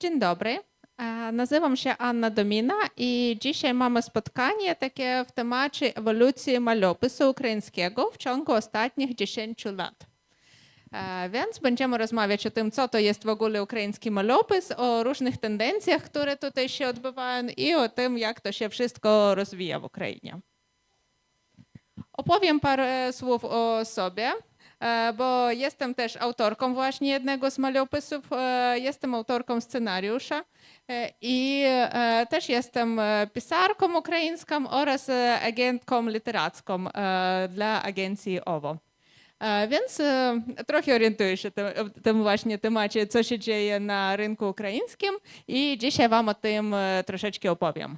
Dzień dobry. Nazywam się Anna Domina i dzisiaj mamy spotkanie takie w temacie ewolucji malopisu ukraińskiego w ciągu ostatnich 10 lat. Więc będziemy rozmawiać o tym, co to jest w ogóle ukraiński malopis, o różnych tendencjach, które tutaj się odbywają i o tym, jak to się wszystko rozwija w Ukrainie. Opowiem parę słów o sobie, bo jestem też autorką właśnie jednego z malopisów. e, Jestem autorką scenariusza e, i e, też jestem e, pisarką ukraińską oraz e, agentką literacką e, dla agencji OWO. E, Więc e, trochę orientuję się w tym właśnie temacie, co się dzieje na rynku ukraińskim i dzisiaj Wam o tym e, troszeczkę opowiem.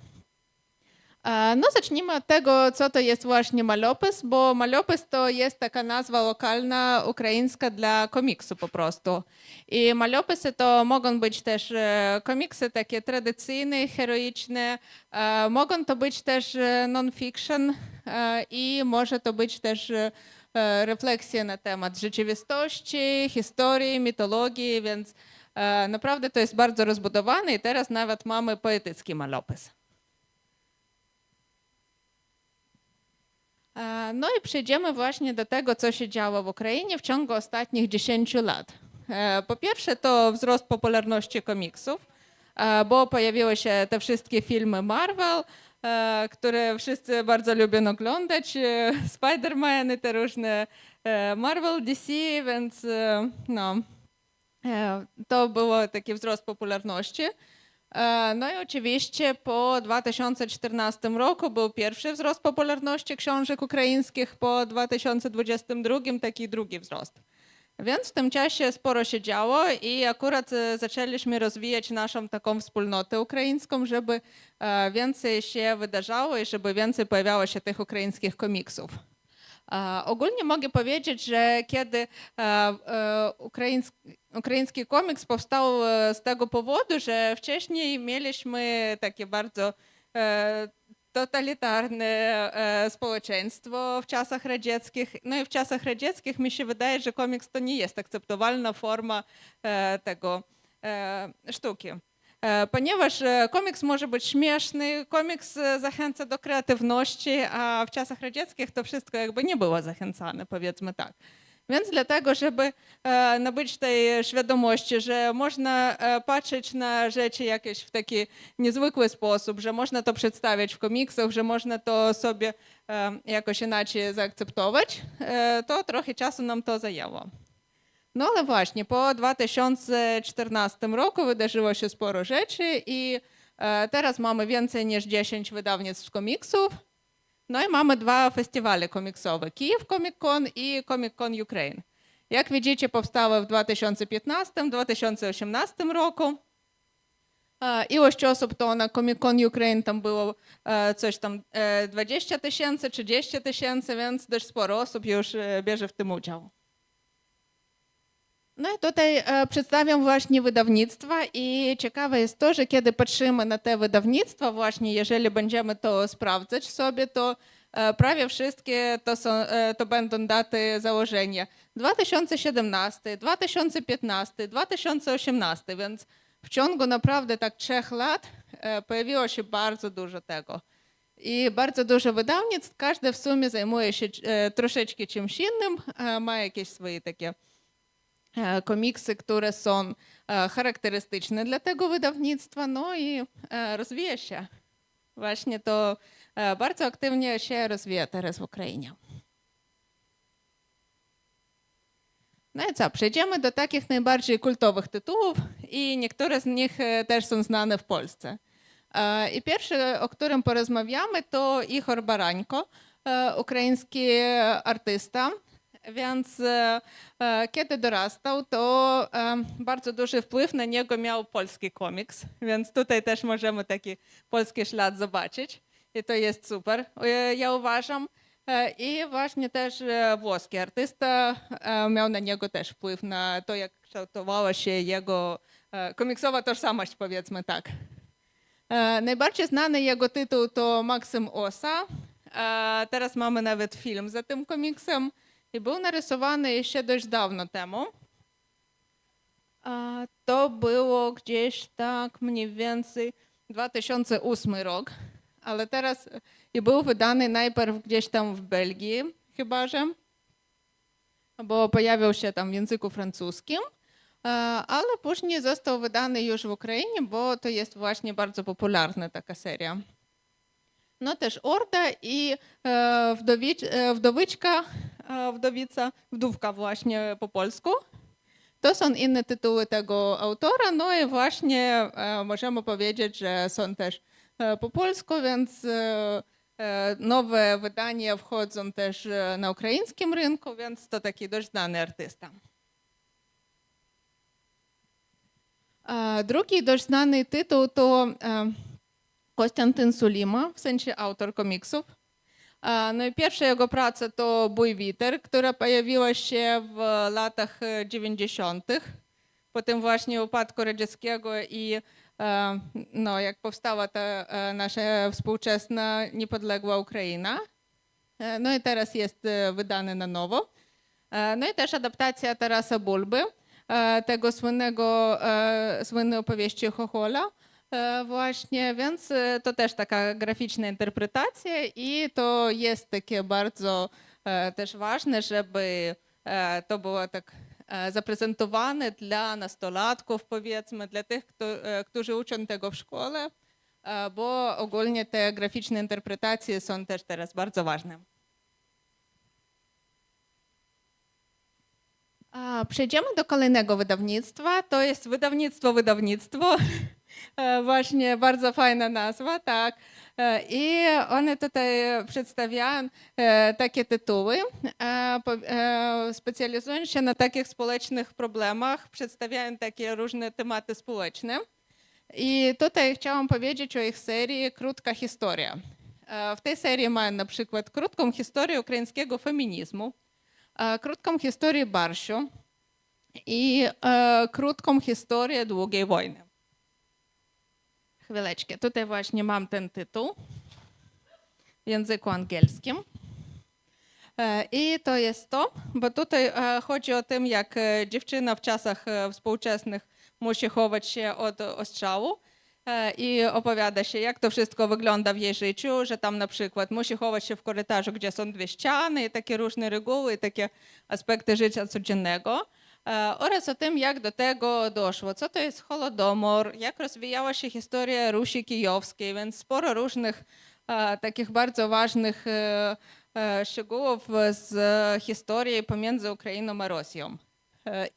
E, No, zacznijmy od tego, co to jest właśnie malopis, bo malopis to jest taka nazwa lokalna ukraińska dla komiksu po prostu. I malopisy to mogą być też e, komiksy takie tradycyjne, heroiczne, e, mogą to być też non-fiction i może to być też e, e, refleksja na temat rzeczywistości, historii, mitologii, więc naprawdę to jest bardzo rozbudowane i teraz nawet mamy poetycki malopis. E, No i przejdziemy właśnie do tego, co się działo w Ukrainie w ciągu ostatnich 10 lat. E, Po pierwsze, to wzrost popularności komiksów, e, bo pojawiły się te wszystkie filmy Marvel, e, które wszyscy bardzo lubią oglądać. e, Spider-Man i te różne e, Marvel, DC, więc e, no, e, to był taki wzrost popularności. E, No i oczywiście po 2014 roku był pierwszy wzrost popularności książek ukraińskich, po 2022 taki drugi wzrost. Więc w tym czasie sporo się działo i akurat e, zaczęliśmy rozwijać naszą taką wspólnotę ukraińską, żeby e, więcej się wydarzało i żeby więcej pojawiało się tych ukraińskich komiksów. Ogólnie mogę powiedzieć, że kiedy ukraiński, ukraiński komiks powstał e, z tego powodu, że wcześniej mieliśmy takie bardzo e, totalitarne e, społeczeństwo w czasach radzieckich. No i w czasach radzieckich mi się wydaje, że komiks to nie jest akceptowalna forma tego sztuki. Ponieważ komiks może być śmieszny, komiks zachęca do kreatywności, a w czasach radzieckich to wszystko jakby nie było zachęcane, powiedzmy tak. Więc dlatego, żeby e, nabyć tej świadomości, że można e, patrzeć na rzeczy jakieś w taki niezwykły sposób, że można to przedstawiać w komiksach, że można to sobie e, jakoś inaczej zaakceptować, to trochę czasu nam to zajęło. No ale właśnie, po 2014 roku wydarzyło się sporo rzeczy i teraz mamy więcej niż 10 wydawnictw komiksów. No i mamy dwa festiwale komiksowe, Kijów Comic Con i Comic Con Ukraine. Jak widzicie, powstały w 2015-2018 roku. Ilość osób to na Comic Con Ukraine tam było coś tam e, 20 tysięcy, 30 tysięcy, więc dość sporo osób już bierze w tym udział. No i tutaj e, przedstawiam właśnie wydawnictwa i ciekawe jest to, że kiedy patrzymy na te wydawnictwa, właśnie jeżeli będziemy to sprawdzać sobie, to e, prawie wszystkie to, są, e, to będą daty założenia 2017, 2015, 2018, więc w ciągu naprawdę tak trzech lat pojawiło się bardzo dużo tego. I bardzo dużo wydawnictw, każde w sumie zajmuje się troszeczkę czymś innym, ma jakieś swoje takie komiksy, które są e, charakterystyczne dla tego wydawnictwa, no i e, rozwija się. Właśnie to e, bardzo aktywnie się rozwija teraz w Ukrainie. No i co, przejdziemy do takich najbardziej kultowych tytułów i niektóre z nich e, też są znane w Polsce. E, I pierwszy, o którym porozmawiamy, to Ichor Barańko, e, ukraiński artysta. Więc e, e, kiedy dorastał, to e, bardzo duży wpływ na niego miał polski komiks, więc tutaj też możemy taki polski ślad zobaczyć i to jest super, ja uważam. I właśnie też włoski artysta miał na niego też wpływ na to, jak kształtowała się jego komiksowa tożsamość, powiedzmy tak. Najbardziej znany jego tytuł to Maksym Osa. Teraz mamy nawet film za tym komiksem i był narysowany jeszcze dość dawno temu. To było gdzieś tak mniej więcej 2008 rok, ale teraz i był wydany najpierw gdzieś tam w Belgii, chyba że, bo pojawił się tam w języku francuskim, e, ale później został wydany już w Ukrainie, bo to jest właśnie bardzo popularna taka seria. No też Orda i e, wdowic, e, wdowyczka, e, wdowica, wdówka właśnie po polsku. To są inne tytuły tego autora, no i właśnie możemy powiedzieć, że są też po polsku, więc nowe wydania wchodzą też na ukraińskim rynku, więc to taki dość znany artysta. Drugi dość znany tytuł to Konstantyn Sulima, w sensie autor komiksów. No i pierwsza jego praca to Bój Witer, która pojawiła się w latach 90. Potem właśnie upadku radzieckiego i no, jak powstała ta nasza współczesna niepodległa Ukraina. No i teraz jest wydany na nowo. No i też adaptacja Tarasa Bulby, tego słynnego, słynnej opowieści Chochola. E, Właśnie, więc e, to też taka graficzna interpretacja i to jest takie bardzo e, też ważne, żeby to było tak zaprezentowane dla nastolatków, powiedzmy, dla tych, którzy uczą tego w szkole, bo ogólnie te graficzne interpretacje są też teraz bardzo ważne. Przejdziemy do kolejnego wydawnictwa. To jest wydawnictwo wydawnictwo. E, Właśnie bardzo fajna nazwa, tak. E, I one tutaj przedstawiają e, takie tytuły, specjalizują się na takich społecznych problemach, przedstawiają takie różne tematy społeczne. I tutaj chciałam powiedzieć o ich serii Krótka historia. W tej serii mają na przykład krótką historię ukraińskiego feminizmu, krótką historię Barszu i krótką historię długiej wojny. Chwileczkę, tutaj właśnie mam ten tytuł w języku angielskim. E, I to jest to, bo tutaj e, chodzi o tym, jak e, dziewczyna w czasach współczesnych musi chować się od ostrzału i opowiada się, jak to wszystko wygląda w jej życiu, że tam na przykład musi chować się w korytarzu, gdzie są dwie ściany i takie różne reguły, i takie aspekty życia codziennego. E, Oraz o tym, jak do tego doszło, co to jest Holodomor, jak rozwijała się historia Rusi Kijowskiej, więc sporo różnych e, takich bardzo ważnych e, szczegółów z historii pomiędzy Ukrainą a Rosją.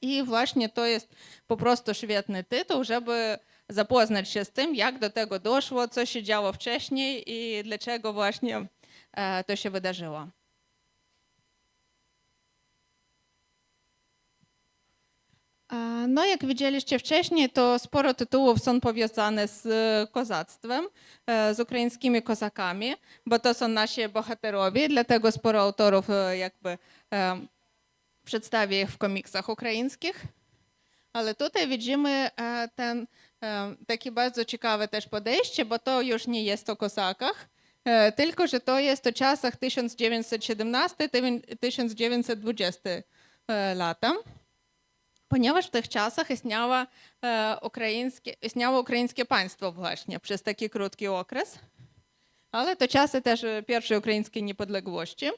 I właśnie to jest po prostu świetny tytuł, żeby zapoznać się z tym, jak do tego doszło, co się działo wcześniej i dlaczego właśnie to się wydarzyło. No, jak widzieliście wcześniej, to sporo tytułów są powiązane z e, kozactwem, e, z ukraińskimi kozakami, bo to są nasi bohaterowie, dlatego sporo autorów e, jakby przedstawia ich w komiksach ukraińskich. Ale tutaj widzimy ten takie bardzo ciekawe też podejście, bo to już nie jest o kozakach, tylko że to jest o czasach 1917-1920 e, lata ponieważ w tych czasach istniała, e, ukraińskie, istniało ukraińskie państwo właśnie przez taki krótki okres, ale to czasy też e, pierwszej ukraińskiej niepodległości.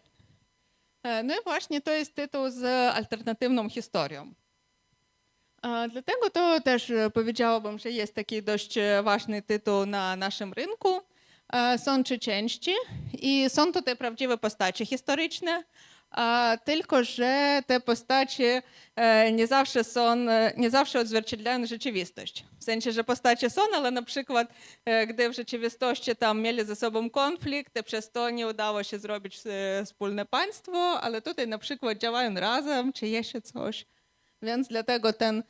E, no i właśnie to jest tytuł z alternatywną historią. E, Dlatego to też e, powiedziałabym, że jest taki dość e, ważny tytuł na naszym rynku. E, Są trzy części i są tutaj prawdziwe postacie historyczne, tylko że te postacie e, nie zawsze są, e, nie odzwierciedlają rzeczywistość. W sensie, że postacie są, ale na przykład, e, gdy w rzeczywistości tam mieli ze sobą konflikt, i przez to nie udało się zrobić wspólne państwo, ale tutaj na przykład działają razem, czy jeszcze coś. Więc dlatego ten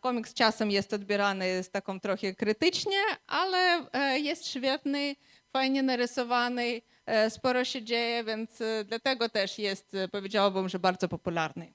komiks czasem jest odbierany z taką trochę krytycznie, ale jest świetny, fajnie narysowany, sporo się dzieje, więc e, dlatego też jest, e, powiedziałabym, że bardzo popularny.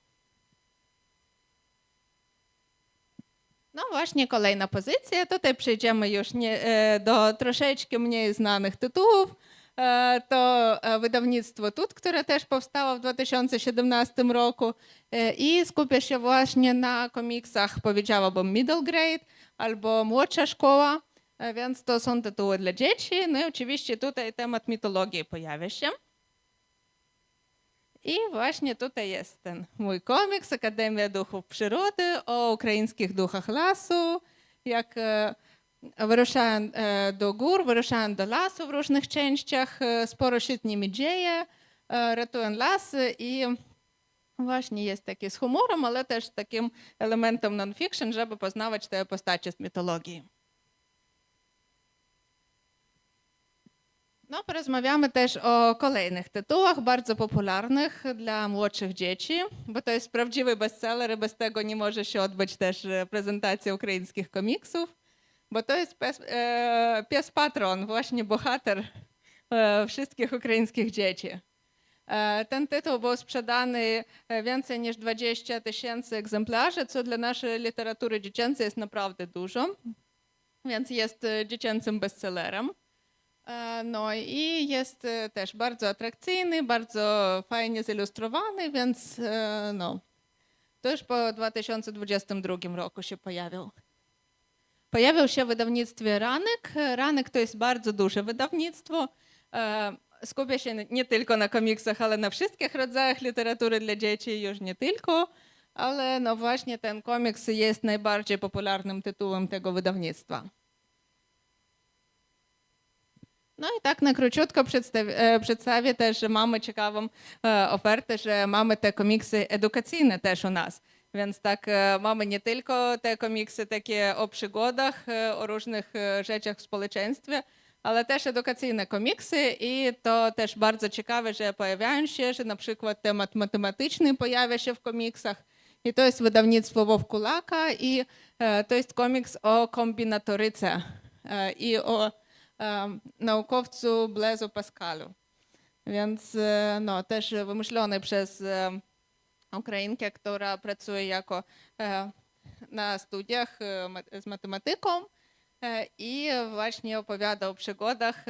No właśnie, kolejna pozycja. Tutaj przejdziemy już nie, e, do troszeczkę mniej znanych tytułów. e, to e, wydawnictwo TUT, które też powstało w 2017 roku e, i skupia się właśnie na komiksach, powiedziałabym middle grade albo młodsza szkoła, e, więc to są tytuły dla dzieci. No i oczywiście tutaj temat mitologii pojawia się. I właśnie tutaj jest ten mój komiks Akademia Duchów Przyrody o ukraińskich duchach lasu, jak e, wyruszają e, do gór, wyruszają do lasu w różnych częściach, e, sporo się z nimi dzieje, e, ratują lasy i właśnie jest taki z humorem, ale też takim elementem non-fiction, żeby poznawać te postacie z mitologii. No, porozmawiamy też o kolejnych tytułach, bardzo popularnych dla młodszych dzieci, bo to jest prawdziwy bestseller bez tego nie może się odbyć też e, prezentacja ukraińskich komiksów, bo to jest pies, e, pies patron, właśnie bohater e, wszystkich ukraińskich dzieci. E, Ten tytuł był sprzedany e, więcej niż 20 tysięcy egzemplarzy, co dla naszej literatury dziecięcej jest naprawdę dużo, więc jest e, dziecięcym bestsellerem. E, No i jest e, też bardzo atrakcyjny, bardzo fajnie zilustrowany, więc e, no, już po 2022 roku się pojawił. Pojawił się w wydawnictwie Ranek. Ranek to jest bardzo duże wydawnictwo. Skupia się nie tylko na komiksach, ale na wszystkich rodzajach literatury dla dzieci, już nie tylko. Ale no właśnie ten komiks jest najbardziej popularnym tytułem tego wydawnictwa. Króciutko przedstawi- e, przedstawię też, że mamy ciekawą e, ofertę, że mamy te komiksy edukacyjne też u nas. Więc tak e, mamy nie tylko te komiksy takie o przygodach, e, o różnych e, rzeczach w społeczeństwie, ale też edukacyjne komiksy i to też bardzo ciekawe, że pojawiają się, że na przykład temat matematyczny pojawia się w komiksach i to jest wydawnictwo Wowkulaka i e, to jest komiks o kombinatoryce e, i o naukowcu Blezu Pascalu. Więc e, no, też wymyślony przez e, Ukrainkę, która pracuje jako e, na studiach z matematyką i właśnie opowiada o przygodach,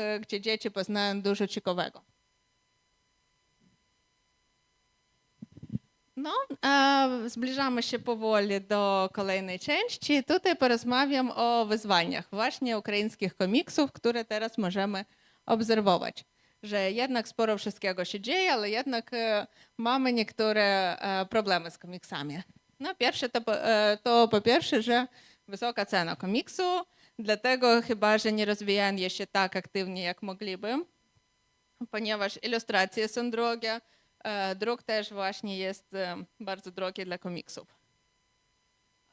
No, e, zbliżamy się powoli do kolejnej części. Tutaj porozmawiam o wyzwaniach właśnie ukraińskich komiksów, które teraz możemy obserwować. Że jednak sporo wszystkiego się dzieje, ale jednak e, mamy niektóre e, problemy z komiksami. No, pierwsze to, e, to po pierwsze, że wysoka cena komiksu, dlatego chyba, że nie rozwijają się tak aktywnie, jak mogliby, ponieważ ilustracje są drogie, druk też właśnie jest e, bardzo drogi dla komiksów.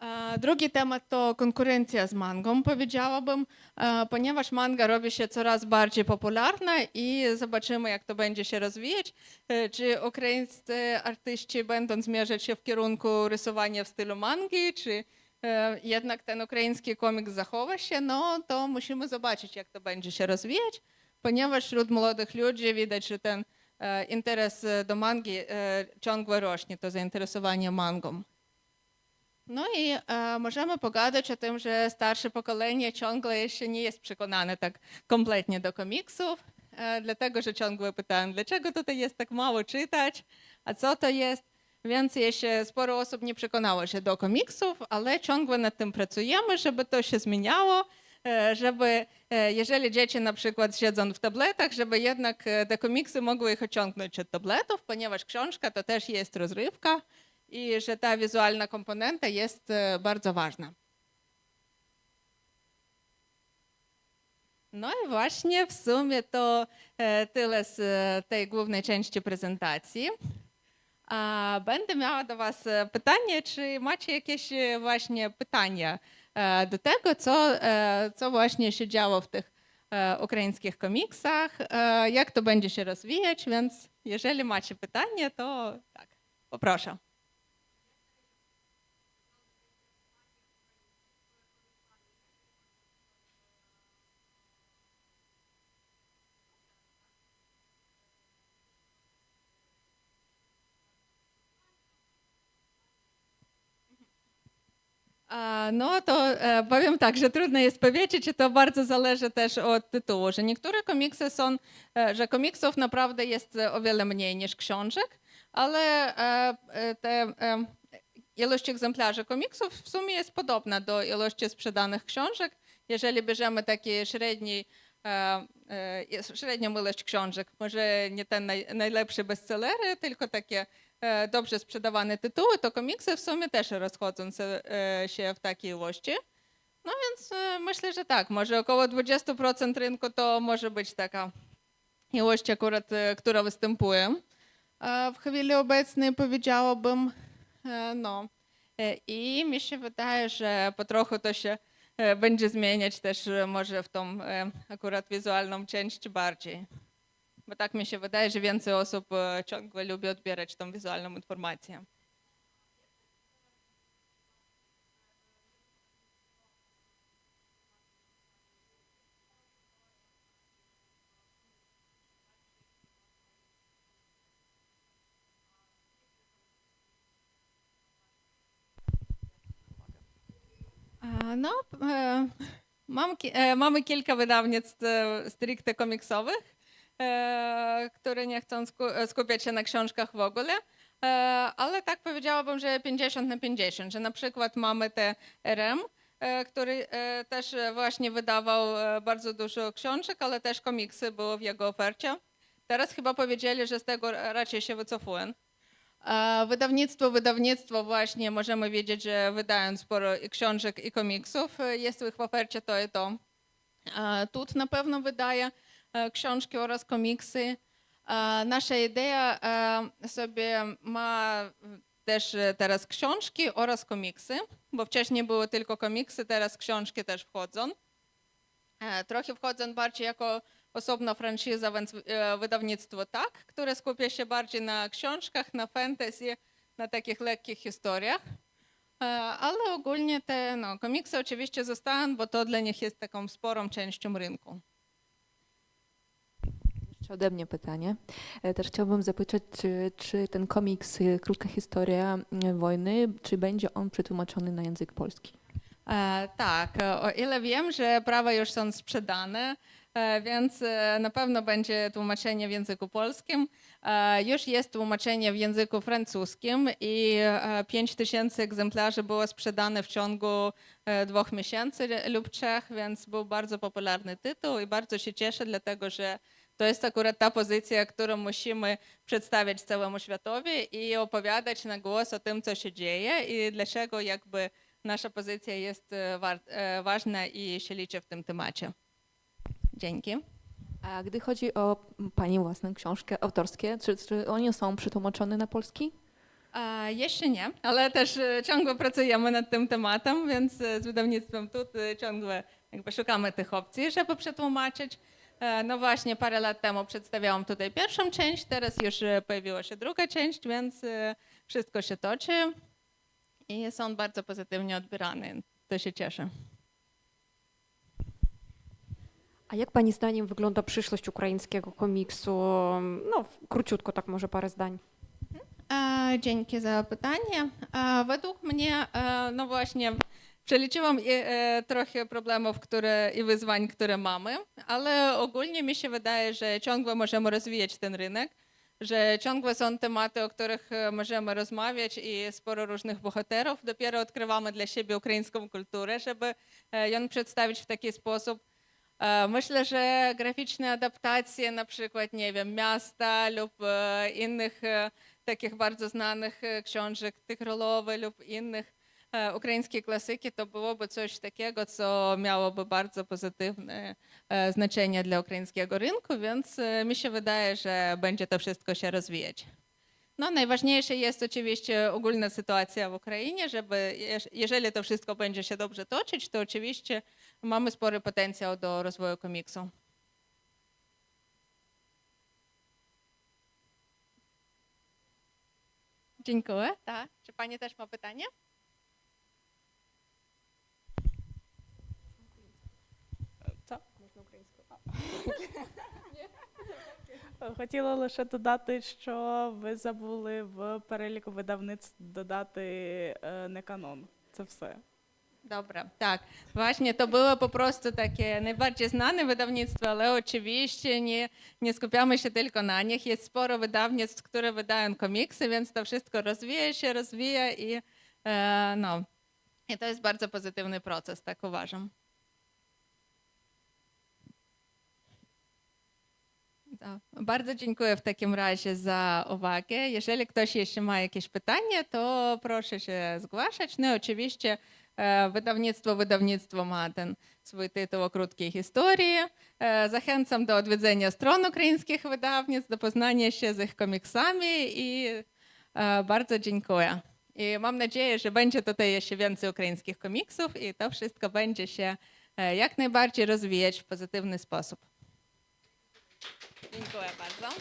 E, Drugi temat to konkurencja z mangą, powiedziałabym, e, ponieważ manga robi się coraz bardziej popularna i zobaczymy, jak to będzie się rozwijać. E, Czy ukraińscy artyści będą zmierzać się w kierunku rysowania w stylu mangi, czy e, jednak ten ukraiński komiks zachowa się, no to musimy zobaczyć, jak to będzie się rozwijać, ponieważ wśród młodych ludzi widać, że ten e, interes e, do mangi e, ciągle rośnie, to zainteresowanie mangą. No i e, możemy pogadać o tym, że starsze pokolenie ciągle jeszcze nie jest przekonane tak kompletnie do komiksów, e, dlatego że ciągle pytają, dlaczego tutaj jest tak mało czytać, a co to jest. Więc jeszcze sporo osób nie przekonało się do komiksów, ale ciągle nad tym pracujemy, żeby to się zmieniało, e, żeby e, jeżeli dzieci na przykład siedzą w tabletach, żeby jednak e, te komiksy mogły ich ociągnąć od tabletów, ponieważ książka to też jest rozrywka i że ta wizualna komponenta jest e, bardzo ważna. No i właśnie w sumie to e, tyle z e, tej głównej części prezentacji. Będę miała do Was e, pytanie, czy macie jakieś e, właśnie pytania e, do tego, co, e, co właśnie się działo w tych e, ukraińskich komiksach, e, jak to będzie się rozwijać, więc jeżeli macie pytanie, to tak, poproszę. No to e, powiem tak, że trudno jest powiedzieć, i to bardzo zależy też od tytułu, że niektóre komiksy są, e, że komiksów naprawdę jest e, o wiele mniej niż książek, ale te ilość egzemplarzy komiksów w sumie jest podobna do ilości sprzedanych książek. Jeżeli bierzemy taki średni, średnią ilość książek, może nie te naj, najlepsze bestsellery, tylko takie dobrze sprzedawane tytuły, to komiksy w sumie też rozchodzą e, się w takiej ilości. No więc e, myślę, że tak, może około 20% rynku to może być taka ilość akurat, e, która występuje. E, W chwili obecnej powiedziałabym, e, no e, i mi się wydaje, że po trochu to się e, będzie zmieniać też e, może w tą e, akurat wizualną część bardziej. Bo tak mi się wydaje, że więcej osób e, ciągle lubi odbierać tą wizualną informację. No, e, e, mamy kilka wydawnictw stricte komiksowych, które nie chcą e, skupiać się na książkach w ogóle, e, ale tak powiedziałabym, że 50 na 50, że na przykład mamy te RM, e, który e, też e, właśnie wydawał e, bardzo dużo książek, ale też komiksy były w jego ofercie. Teraz chyba powiedzieli, że z tego raczej się wycofują. E, Wydawnictwo, wydawnictwo właśnie możemy wiedzieć, że wydają sporo i książek i komiksów. E, Jest w ich ofercie to i to. E, pewno wydaje e, książki oraz komiksy. E, Nasza idea e, sobie ma też e, teraz książki oraz komiksy, bo wcześniej były tylko komiksy, teraz książki też wchodzą. E, Trochę wchodzą bardziej jako osobna franczyza, więc e, wydawnictwo tak, które skupia się bardziej na książkach, na fantasy, na takich lekkich historiach. E, Ale ogólnie te no, komiksy oczywiście zostają, bo to dla nich jest taką sporą częścią rynku. Jeszcze ode mnie pytanie. E, Też chciałabym zapytać, czy, czy ten komiks e, Krótka historia e, wojny, czy będzie on przetłumaczony na język polski? E, tak, o ile wiem, że prawa już są sprzedane, e, więc e, na pewno będzie tłumaczenie w języku polskim. E, już jest tłumaczenie w języku francuskim i e, 5 tysięcy egzemplarzy było sprzedane w ciągu e, dwóch miesięcy lub trzech, więc był bardzo popularny tytuł i bardzo się cieszę, dlatego że to jest akurat ta pozycja, którą musimy przedstawiać całemu światowi i opowiadać na głos o tym, co się dzieje i dlaczego jakby nasza pozycja jest e, e, ważna i się liczy w tym temacie. Dzięki. A gdy chodzi o Pani własne książki autorskie, czy, czy one są przetłumaczone na polski? Jeszcze nie, ale też e, ciągle pracujemy nad tym tematem, więc z wydawnictwem tu ciągle jakby szukamy tych opcji, żeby przetłumaczyć. E, No właśnie, parę lat temu przedstawiałam tutaj pierwszą część, teraz już e, pojawiła się druga część, więc e, wszystko się toczy i są bardzo pozytywnie odbierane. To się cieszę. A jak Pani zdaniem wygląda przyszłość ukraińskiego komiksu? No, króciutko, tak może parę zdań. E, Dzięki za pytanie. Według mnie, no właśnie, przeliczyłam i, e, trochę problemów które, i wyzwań, które mamy, ale ogólnie mi się wydaje, że ciągle możemy rozwijać ten rynek, że ciągle są tematy, o których e, możemy rozmawiać i sporo różnych bohaterów. Dopiero odkrywamy dla siebie ukraińską kulturę, żeby e, ją przedstawić w taki sposób, E, Myślę, że graficzne adaptacje, na przykład, nie wiem, miasta lub e, innych e, takich bardzo znanych e, książek, tych Rolowy lub innych e, ukraińskie klasyki, to byłoby coś takiego, co miałoby bardzo pozytywne e, znaczenie dla ukraińskiego rynku, więc e, mi się wydaje, że będzie to wszystko się rozwijać. No, najważniejsze jest oczywiście ogólna sytuacja w Ukrainie, żeby jeż- jeżeli to wszystko będzie się dobrze toczyć, to oczywiście mamy spory potencjał do rozwoju komiksu. Dziękuję. Tak. Czy pani też ma pytanie? Так, можна українською. Хотіла лише додати, що ви забули в переліку видавництв додати е, не канон. Це все. Tak. Właśnie to było po prostu takie najbardziej znane wydawnictwo, ale oczywiście nie, nie skupiamy się tylko na nich. Jest sporo wydawnictw, które wydają komiksy, więc to wszystko rozwija się, rozwija i e, no. I to jest bardzo pozytywny proces, tak uważam. Bardzo dziękuję w takim razie za uwagę. Jeżeli ktoś jeszcze ma jakieś pytanie, to proszę się zgłaszać. No i oczywiście e, wydawnictwo wydawnictwo ma ten swój tytuł o krótkiej historii. E, Zachęcam do odwiedzenia stron ukraińskich wydawnictw, do poznania się z ich komiksami i e, bardzo dziękuję. I mam nadzieję, że będzie tutaj jeszcze więcej ukraińskich komiksów i to wszystko będzie się jak najbardziej rozwijać w pozytywny sposób. Dziękuję bardzo.